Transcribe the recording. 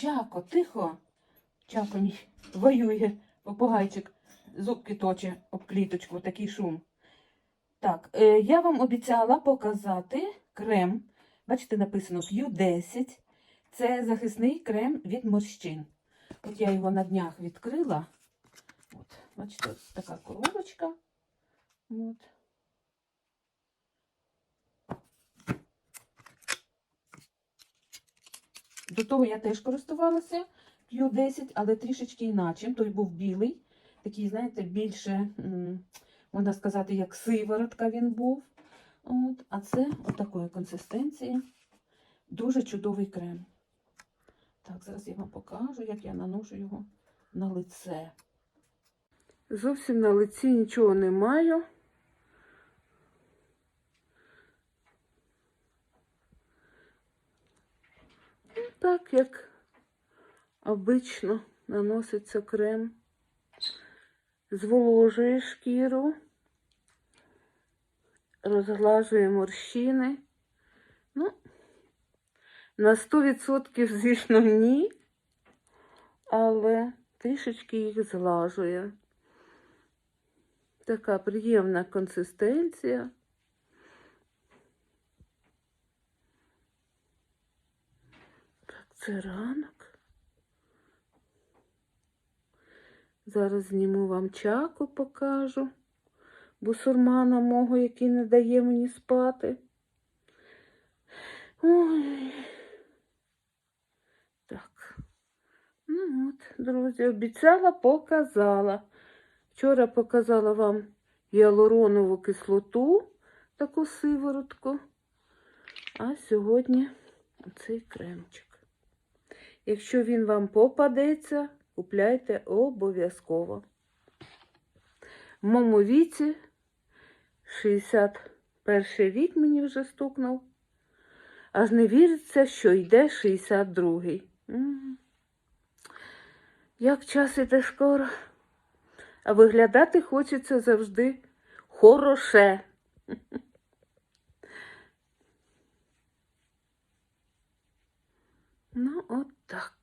Чако, тихо. Чако мій воює, попугайчик, зубки точе об кліточку, такий шум. Так, е, я вам обіцяла показати крем. Бачите, написано Q10. Це захисний крем від морщин. От я його на днях відкрила. От, бачите, така коробочка. От. До того я теж користувалася Q10, але трішечки іначе. Той був білий, такий, знаєте, більше, можна сказати, як сиворотка він був. От, а це отакої консистенції. Дуже чудовий крем. Так, зараз я вам покажу, як я наношу його на лице. Зовсім на лиці нічого не маю. Ну, Як обично наноситься крем. Зволожує шкіру, розглажує морщини. Ну, на 100%, звісно, ні, але трішечки їх зглажує. Така приємна консистенція. Так, це ранок. Зараз зніму вам чаку, покажу. Бусурмана мого, який не дає мені спати. Ой. Так. Ну от, друзі, обіцяла, показала. Вчора показала вам гіалуронову кислоту, таку сиворотку. А сьогодні оцей кремчик. Якщо він вам попадеться, купляйте обов'язково. В моєму віці 61 рік мені вже стукнув. Аж не віриться, що йде 62-й. Як час іде скоро. А виглядати хочеться завжди хороше. Ну, от так.